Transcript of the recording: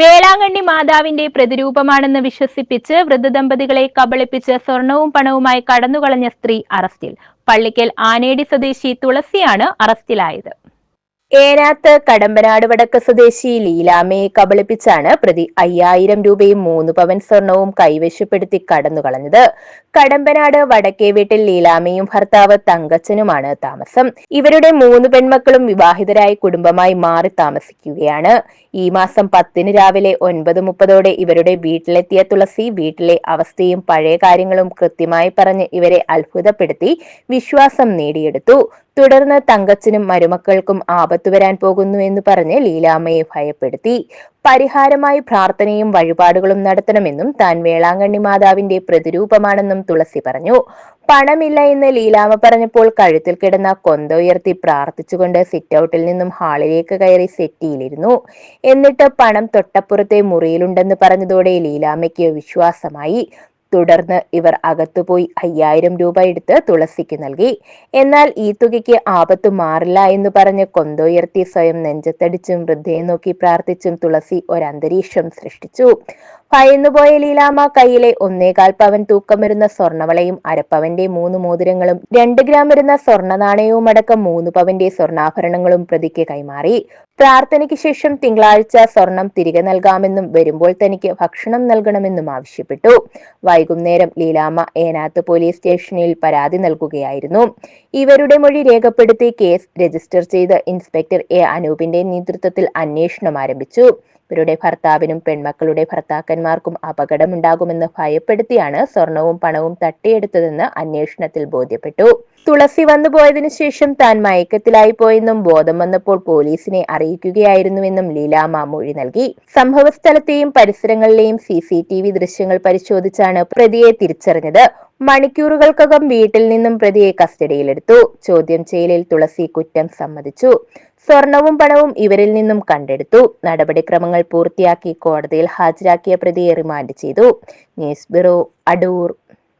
വേളാങ്കണ്ണി മാതാവിന്റെ പ്രതിരൂപമാണെന്ന് വിശ്വസിപ്പിച്ച് വൃദ്ധദമ്പതികളെ കബളിപ്പിച്ച് സ്വർണവും പണവുമായി കടന്നുകളഞ്ഞ സ്ത്രീ അറസ്റ്റിൽ. പള്ളിക്കൽ ആനേടി സ്വദേശി തുളസിയാണ് അറസ്റ്റിലായത്. ഏനാത്ത് കടമ്പനാട് വടക്ക് സ്വദേശി ലീലാമയെ കബളിപ്പിച്ചാണ് പ്രതി അയ്യായിരം രൂപയും മൂന്ന് പവൻ സ്വർണവും കൈവശപ്പെടുത്തി കടന്നുകളഞ്ഞത്. കടമ്പനാട് വടക്കേ വീട്ടിൽ ലീലാമയും ഭർത്താവ് തങ്കച്ചനുമാണ് താമസം. ഇവരുടെ മൂന്ന് പെൺമക്കളും വിവാഹിതരായി കുടുംബമായി മാറി താമസിക്കുകയാണ്. ഈ മാസം പത്തിന് രാവിലെ ഒൻപത് മുപ്പതോടെ ഇവരുടെ വീട്ടിലെത്തിയ തുളസി വീട്ടിലെ അവസ്ഥയും പഴയ കാര്യങ്ങളും കൃത്യമായി പറഞ്ഞ് ഇവരെ അത്ഭുതപ്പെടുത്തി വിശ്വാസം നേടിയെടുത്തു. തുടർന്ന് തങ്കച്ചനും മരുമക്കൾക്കും ആപത്തു വരാൻ പോകുന്നു എന്ന് പറഞ്ഞ് ലീലാമ്മയെ ഭയപ്പെടുത്തി. പരിഹാരമായി പ്രാർത്ഥനയും വഴിപാടുകളും നടത്തണമെന്നും താൻ വേളാങ്കണ്ണി മാതാവിന്റെ പ്രതിരൂപമാണെന്നും തുളസി പറഞ്ഞു. പണമില്ല എന്ന് ലീലാമ പറഞ്ഞപ്പോൾ കഴുത്തിൽ കിടന്ന കൊന്ത ഉയർത്തി പ്രാർത്ഥിച്ചുകൊണ്ട് സിറ്റ് ഔട്ടിൽ നിന്നും ഹാളിലേക്ക് കയറി സെറ്റിയിലിരുന്നു. എന്നിട്ട് പണം തൊട്ടപ്പുറത്തെ മുറിയിലുണ്ടെന്ന് പറഞ്ഞതോടെ ലീലാമയ്ക്ക് വിശ്വാസമായി. തുടർന്ന് ഇവർ അകത്തുപോയി അയ്യായിരം രൂപ എടുത്ത് തുളസിക്ക് നൽകി. എന്നാൽ ഈ തുകയ്ക്ക് ആപത്ത് മാറില്ല എന്ന് പറഞ്ഞ് കൊന്തോയർത്തി സ്വയം നെഞ്ചത്തടിച്ചും വൃദ്ധയെ നോക്കി പ്രാർത്ഥിച്ചും തുളസി ഒരന്തരീക്ഷം സൃഷ്ടിച്ചു. ഭയന്നുപോയ ലീലാമ കയ്യിലെ ഒന്നേകാൽ പവൻ തൂക്കം വരുന്ന സ്വർണവളയും അരപ്പവന്റെ മൂന്ന് മോതിരങ്ങളും രണ്ട് ഗ്രാം വരുന്ന സ്വർണ നാണയവും അടക്കം മൂന്ന് പവന്റെ സ്വർണാഭരണങ്ങളും പ്രതിക്ക് കൈമാറി. പ്രാർത്ഥനയ്ക്ക് ശേഷം തിങ്കളാഴ്ച സ്വർണം തിരികെ നൽകാമെന്നും വരുമ്പോൾ തനിക്ക് ഭക്ഷണം നൽകണമെന്നും ആവശ്യപ്പെട്ടു. വൈകുന്നേരം ലീലാമ്മ ഏനാത്ത് പോലീസ് സ്റ്റേഷനിൽ പരാതി നൽകുകയായിരുന്നു. ഇവരുടെ മൊഴി രേഖപ്പെടുത്തി കേസ് രജിസ്റ്റർ ചെയ്ത് ഇൻസ്പെക്ടർ എ അനൂപിന്റെ നേതൃത്വത്തിൽ അന്വേഷണം ആരംഭിച്ചു. ഇവരുടെ ഭർത്താവിനും പെൺമക്കളുടെ ഭർത്താക്കന്മാർക്കും അപകടമുണ്ടാകുമെന്ന് ഭയപ്പെടുത്തിയാണ് സ്വർണവും പണവും തട്ടിയെടുത്തതെന്ന് അന്വേഷണത്തിൽ ബോധ്യപ്പെട്ടു. തുളസി വന്നു പോയതിനു ശേഷം താൻ മയക്കത്തിലായി പോയെന്നും ബോധം വന്നപ്പോൾ പോലീസിനെ അറിയിക്കുകയായിരുന്നുവെന്നും ലീലാമ മൊഴി നൽകി. സംഭവസ്ഥലത്തെയും പരിസരങ്ങളിലെയും സി സി ടി വി ദൃശ്യങ്ങൾ പരിശോധിച്ചാണ് പ്രതിയെ തിരിച്ചറിഞ്ഞത്. മണിക്കൂറുകൾക്കകം വീട്ടിൽ നിന്നും പ്രതിയെ കസ്റ്റഡിയിലെടുത്തു. ചോദ്യം ചെയ്യലിൽ തുളസി കുറ്റം സമ്മതിച്ചു. സ്വർണവും പണവും ഇവരിൽ നിന്നും കണ്ടെടുത്തു. നടപടിക്രമങ്ങൾ പൂർത്തിയാക്കി കോടതിയിൽ ഹാജരാക്കിയ പ്രതിയെ റിമാൻഡ് ചെയ്തു. News bureau Adoor.